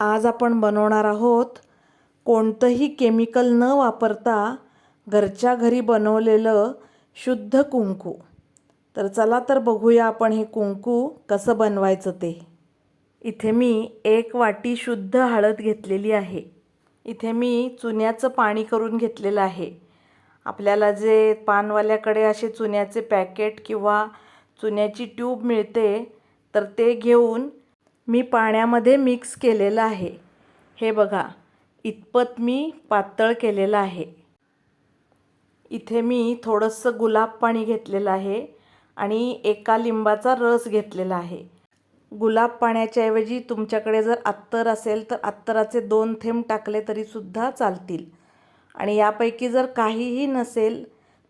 आज आपण बनवणार आहोत कोणतंही केमिकल न वापरता घरच्या घरी बनवलेलं शुद्ध कुंकू. तर चला तर बघूया आपण हे कुंकू कसं बनवायचं ते. इथे मी एक वाटी शुद्ध हळद घेतलेली आहे. इथे मी चुन्याचं पाणी करून घेतलेलं आहे. आपल्याला जे पानवाल्याकडे असे चुन्याचे पॅकेट किंवा चुन्याची ट्यूब मिळते तर ते घेऊन मी पाण्यामध्ये मिक्स केलेलं आहे. हे बघा इतपत मी पातळ केलेलं आहे. इथे मी थोडंसं गुलाब पाणी घेतलेलं आहे आणि एका लिंबाचा रस घेतलेला आहे. गुलाब पाण्याच्या ऐवजी तुमच्याकडे जर अत्तर असेल तर अत्तराचे दोन थेंब टाकले तरीसुद्धा चालतील. आणि यापैकी जर काहीही नसेल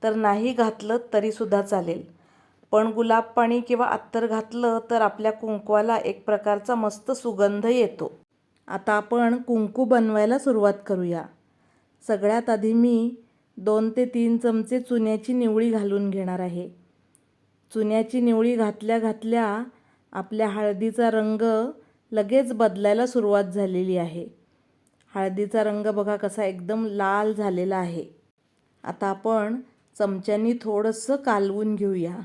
तर नाही घातलं तरीसुद्धा चालेल. पण गुलाब पाणी किंवा अत्तर घातलं तर आपल्या कुंकवाला एक प्रकारचा मस्त सुगंध येतो. आता आपण कुंकू बनवायला सुरुवात करूया. सगळ्यात आधी मी दोन ते तीन चमचे चुन्याची निवळी घालून घेणार आहे. चुन्याची निवळी घातल्या घातल्या आपल्या हळदीचा रंग लगेच बदलायला सुरुवात झालेली आहे. हळदीचा रंग बघा कसा एकदम लाल झालेला आहे. आता आपण चमच्यानी थोडंसं कालवून घेऊया.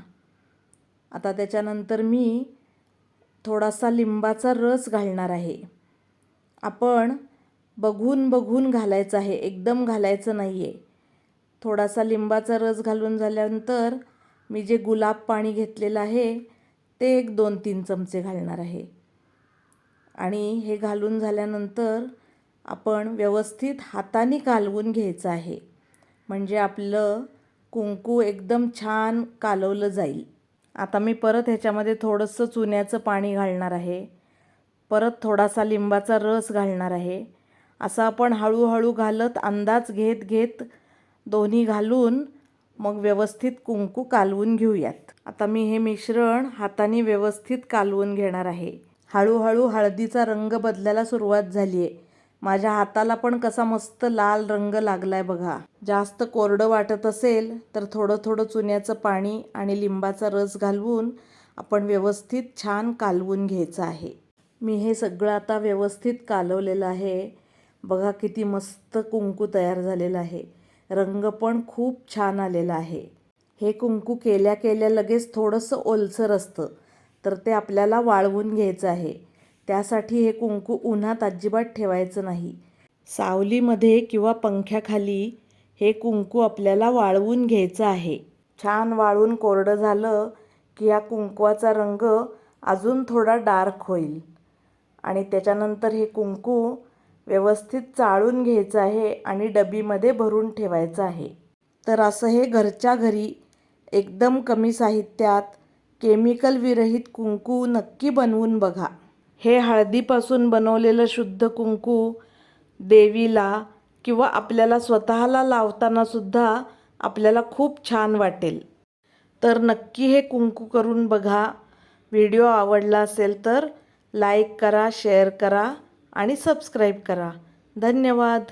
आता त्याच्यानंतर मी थोडासा लिंबाचा रस घालणार आहे. आपण बघून बघून घालायचं आहे एकदम घालायचं नाही आहे थोडासा लिंबाचा रस घालून झाल्यानंतर मी जे गुलाब पाणी घेतलेलं आहे ते एक दोन तीन चमचे घालणार आहे. आणि हे घालून झाल्यानंतर आपण व्यवस्थित हाताने कालवून घ्यायचं आहे. म्हणजे आपलं कुंकू एकदम छान कालवलं जाईल. आता मी परत ह्याच्यामध्ये थोडंसं चुन्याचं पाणी घालणार आहे. परत थोडासा लिंबाचा रस घालणार आहे. असं आपण हळूहळू घालत अंदाज घेत घेत दोन्ही घालून मग व्यवस्थित कुंकू कालवून घेऊयात. आता मी हे मिश्रण हाताने व्यवस्थित कालवून घेणार आहे. हळूहळू हळदीचा रंग बदलायला सुरुवात झाली आहे माझ्या हाताला पण कसा मस्त लाल रंग लागलाय बघा. जास्त कोरडं वाटत असेल तर थोडं थोडं चुन्याचं पाणी आणि लिंबाचा रस घालवून आपण व्यवस्थित छान कालवून घ्यायचं आहे. मी हे सगळं आता व्यवस्थित कालवलेलं आहे. बघा किती मस्त कुंकू तयार झालेलं आहे. रंग पण खूप छान आलेला आहे. हे कुंकू केल्या केल्या लगेच थोडंसं ओलसर असतं. तर ते आपल्याला वाळवून घ्यायचं आहे. त्यासाठी हे कुंकू उन्हात अजिबात ठेवायचं नाही. सावलीमध्ये किंवा पंख्याखाली हे कुंकू आपल्याला वाळवून घ्यायचं आहे. छान वाळून कोरडं झालं की या कुंकवाचा रंग अजून थोडा डार्क होईल. आणि त्याच्यानंतर हे कुंकू व्यवस्थित चाळून घ्यायचं आहे आणि डबीमध्ये भरून ठेवायचं आहे. तर असं हे घरच्या घरी एकदम कमी साहित्यात केमिकल विरहित कुंकू नक्की बनवून बघा. हे हळदीपासून बनवलेलं शुद्ध कुंकू देवीला किंवा आपल्याला स्वतःला लावतानासुद्धा आपल्याला खूप छान वाटेल. तर नक्की हे कुंकू करून बघा. व्हिडिओ आवडला असेल तर लाईक करा शेअर करा आणि सबस्क्राईब करा. धन्यवाद.